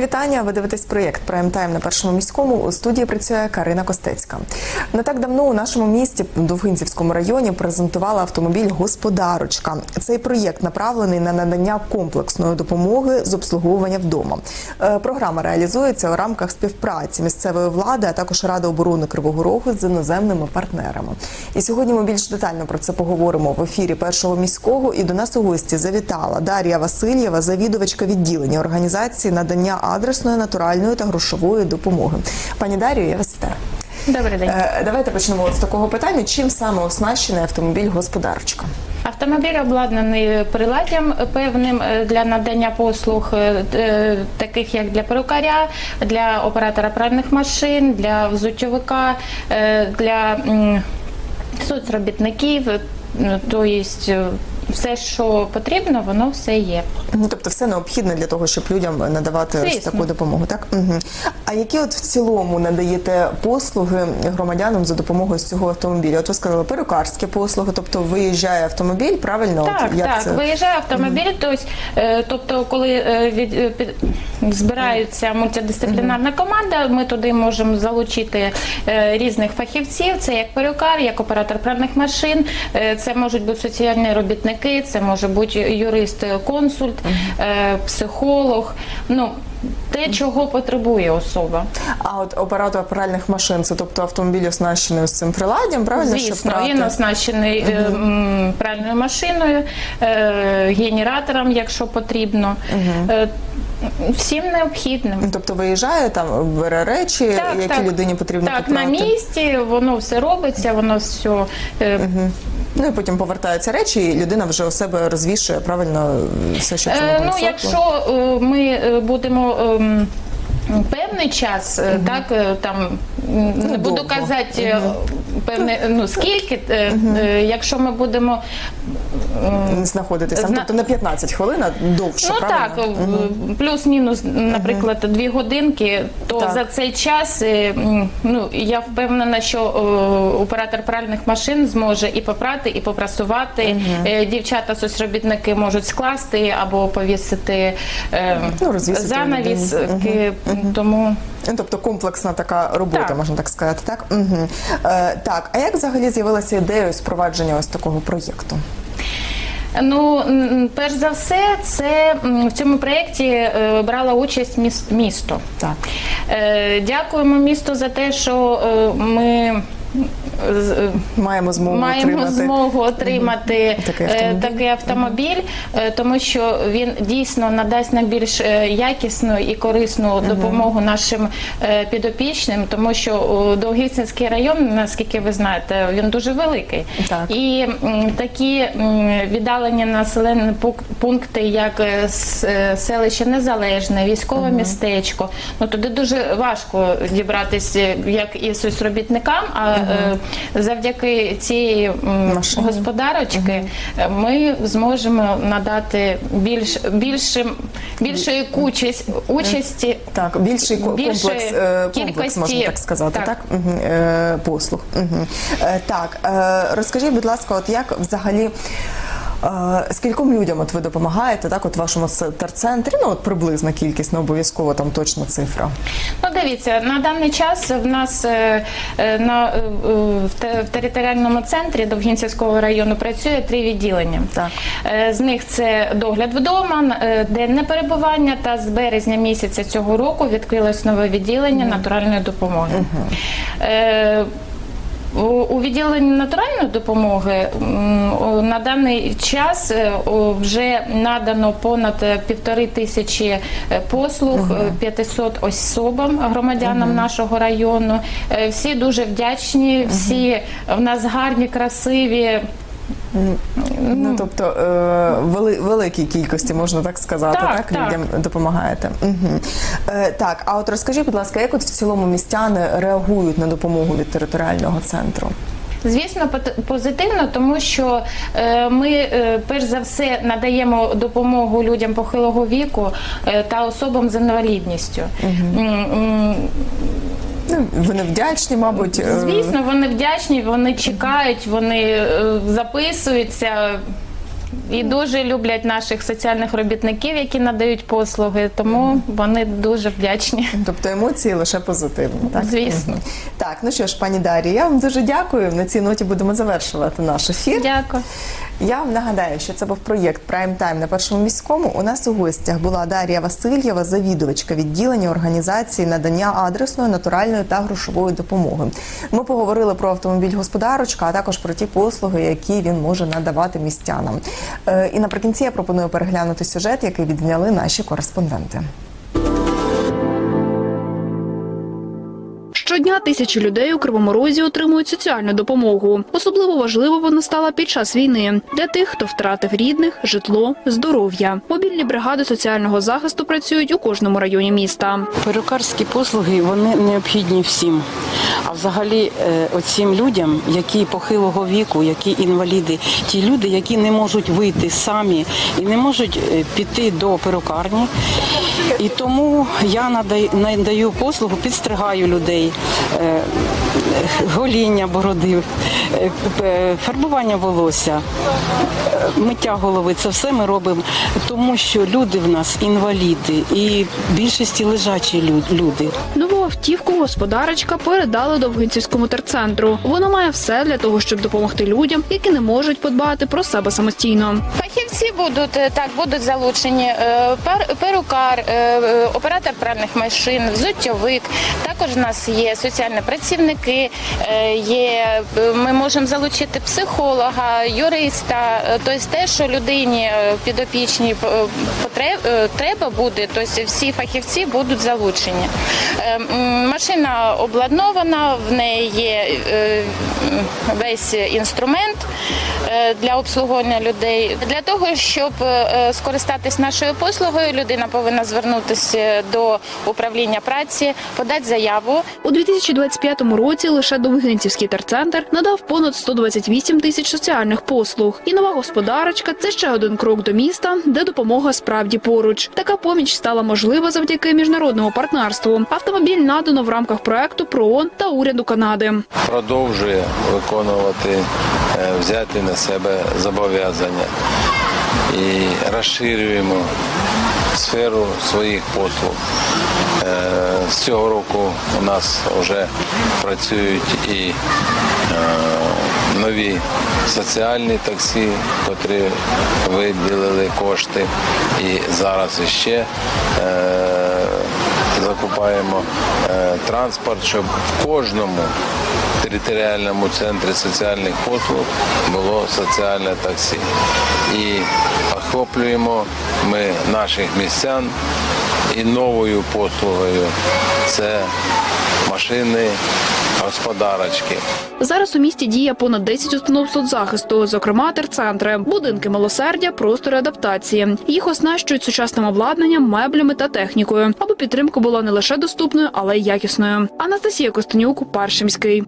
Вітання. Ви дивитесь проєкт Прайм Тайм на першому міському. У студії працює Карина Костецька. Не так давно у нашому місті Довгинцівському районі презентувала автомобіль Господарочка. Цей проєкт направлений на надання комплексної допомоги з обслуговування вдома. Е, Програма реалізується у рамках співпраці місцевої влади, а також Ради оборони Кривого Рогу з іноземними партнерами. І сьогодні ми більш детально про це поговоримо в ефірі першого міського. І до нас у гості завітала Дар'я Васильєва, завідувачка відділення організації надання адресної, натуральної та грошової допомоги. Пані Дар'ю, я вас вітаю. Добрий день. Е, Давайте почнемо з такого питання: чим саме оснащений автомобіль господарочка? Автомобіль обладнаний приладдям певним е, для надання послуг, е, таких як для перукаря, для оператора пральних машин, для взуттєвика, для соцробітників. Тобто все, що потрібно, воно все є. Ну, тобто все необхідне для того, щоб людям надавати Звісно. таку допомогу, так? Угу. А які от в цілому надаєте послуги громадянам за допомогою цього автомобіля? От ви сказали перукарські послуги, тобто виїжджає автомобіль, правильно? Так, от, як так, це? виїжджає автомобіль. Тобто, е, тобто, коли е, від, е, збирається мультидисциплінарна команда, ми туди можемо залучити е, різних фахівців. Це як перукар, як оператор пральних машин, е, це можуть бути соціальні робітники, це може бути юрист-консульт, е, психолог. Ну, те, чого потребує особа. А от оператор пральних машин, це тобто автомобіль оснащений ось цим приладдям, правильно? щоб Звісно, прати? він оснащений е, м, пральною машиною, е, генератором, якщо потрібно. Е, Всім необхідним. Тобто виїжджає там, бере речі, які людині потрібно так, потрати. на місці, воно все робиться, воно все. Угу. Ну і потім повертаються речі, і людина вже у себе розвішує правильно все, що це Е, ну, якщо е, ми е, будемо. ем, Певний час, е, так е, там не буду довго. казати е, певне, ну скільки, е, якщо ми будемо знаходитися Зна- тобто на 15 хвилин довше, Ну правильно? так, в- плюс-мінус, наприклад, дві годинки, то Так. за цей час ну я впевнена, що оператор пральних машин зможе і попрати, і попрасувати. Е, Дівчата соцробітники можуть скласти або повісити Ну, занавіски. Тому Ну, Тобто комплексна така робота, Так. можна так сказати. Так, угу. е, так. А як взагалі з'явилася ідея спровадження ось такого проєкту? Ну, перш за все, це в цьому проєкті е, брала участь міст, місто. Так. Е, Дякуємо місту за те, що е, ми Маємо змогу маємо отримати. змогу отримати Такий е, автомобіль. такий автомобіль, е, тому що він дійсно надасть нам більш е, якісну і корисну допомогу нашим е, підопічним, тому що Довгівцинський район, наскільки ви знаєте, він дуже великий. Так. І такі віддалені населені пункти, як е, е, селище Незалежне, військове містечко, ну туди дуже важко дібратися як і соцробітникам, а е, завдяки цієї м, Машині. господарочки угу. ми зможемо надати більш більшим більшої кучість участі. Так, більший комплекс, е, комплекс кількості- можна так сказати, так? так. Угу. Е, послуг. Угу. Так, розкажіть, будь ласка, от як взагалі. Скільком людям от ви допомагаєте, так, от в вашому терцентрі, ну от приблизна кількість, не обов'язково там точна цифра. Ну, дивіться, на даний час в нас е, е, на е, в територіальному центрі Довгінцівського району працює три відділення. Так. З них це догляд вдома, денне перебування та з березня місяця цього року відкрилось нове відділення натуральної допомоги. Е, у- У відділенні натуральної допомоги на даний час е, вже надано понад е, півтори тисячі е, послуг е, 500 особам, громадянам нашого району. Е, Всі дуже вдячні, всі в нас гарні, красиві. Ну, тобто е, вели, великій кількості, можна так сказати, так, Так, так. людям допомагаєте. Угу. Е, так, а от розкажіть, будь ласка, як от в цілому містяни реагують на допомогу від територіального центру? Звісно, позитивно, тому що е, ми е, перш за все надаємо допомогу людям похилого віку е, та особам з інвалідністю. М, вони вдячні, мабуть. е, Звісно, вони вдячні, вони чекають, вони е, записуються. і дуже люблять наших соціальних робітників, які надають послуги. Тому вони дуже вдячні. Тобто емоції лише позитивні. Так? Звісно. Так, ну що ж, пані Дар'я, я вам дуже дякую. На цій ноті будемо завершувати наш ефір. Дякую. Я вам нагадаю, що це був проєкт Прайм Тайм на першому міському. У нас у гостях була Дар'я Васильєва, завідувачка відділення організації надання адресної, натуральної та грошової допомоги. Ми поговорили про автомобіль господарочка, а також про ті послуги, які він може надавати містянам. Е, І наприкінці я пропоную переглянути сюжет, який відзняли наші кореспонденти. Щодня тисячі людей у Кривому Розі отримують соціальну допомогу. Особливо важливо вона стала під час війни для тих, хто втратив рідних, житло, здоров'я. Мобільні бригади соціального захисту працюють у кожному районі міста. Перукарські послуги вони необхідні всім. А взагалі, е, оцім людям, які похилого віку, які інваліди, ті люди, які не можуть вийти самі і не можуть е, піти до перукарні. І тому я надаю, послугу, підстригаю людей, гоління бороди, е, е, фарбування волосся, е, миття голови. Це все ми робимо, тому що люди в нас інваліди і в більшості лежачі люди. Нову автівку господарочка передали Довгинцівському терцентру. Вона має все для того, щоб допомогти людям, які не можуть подбати про себе самостійно. Фахівці будуть е, так, будуть залучені е, перукар, е, оператор пральних машин, взуттєвик. Також у нас є соціальні працівники, є ми можемо залучити психолога, юриста. Тобто те, що людині підопічній треба буде, тобто всі фахівці будуть залучені. Машина обладнована, в неї є весь інструмент для обслуговування людей. Для того, щоб е, скористатись нашою послугою, людина повинна звернутися до управління праці, подати заяву. У 2025 році лише Довгинцівський терцентр надав понад 128 тисяч соціальних послуг. І нова господарочка це ще один крок до міста, де допомога справді поруч. Така поміч стала можлива завдяки міжнародному партнерству. Автомобіль надано в рамках проекту ПРООН та уряду Канади. продовжує виконувати е, взяти на себе зобов'язання і розширюємо сферу своїх послуг. Е, З цього року у нас вже працюють і е, нові соціальні таксі, котрі виділили кошти, і зараз іще е, закупаємо транспорт, щоб в кожному територіальному центрі соціальних послуг було соціальне таксі. І охоплюємо ми наших містян і новою послугою це машини господарочки. Зараз у місті діє понад 10 установ соцзахисту, зокрема терцентри, будинки милосердя, простори адаптації. Їх оснащують сучасним обладнанням, меблями та технікою, аби підтримка була не лише доступною, але й якісною. Анастасія Костенюк, Першимський.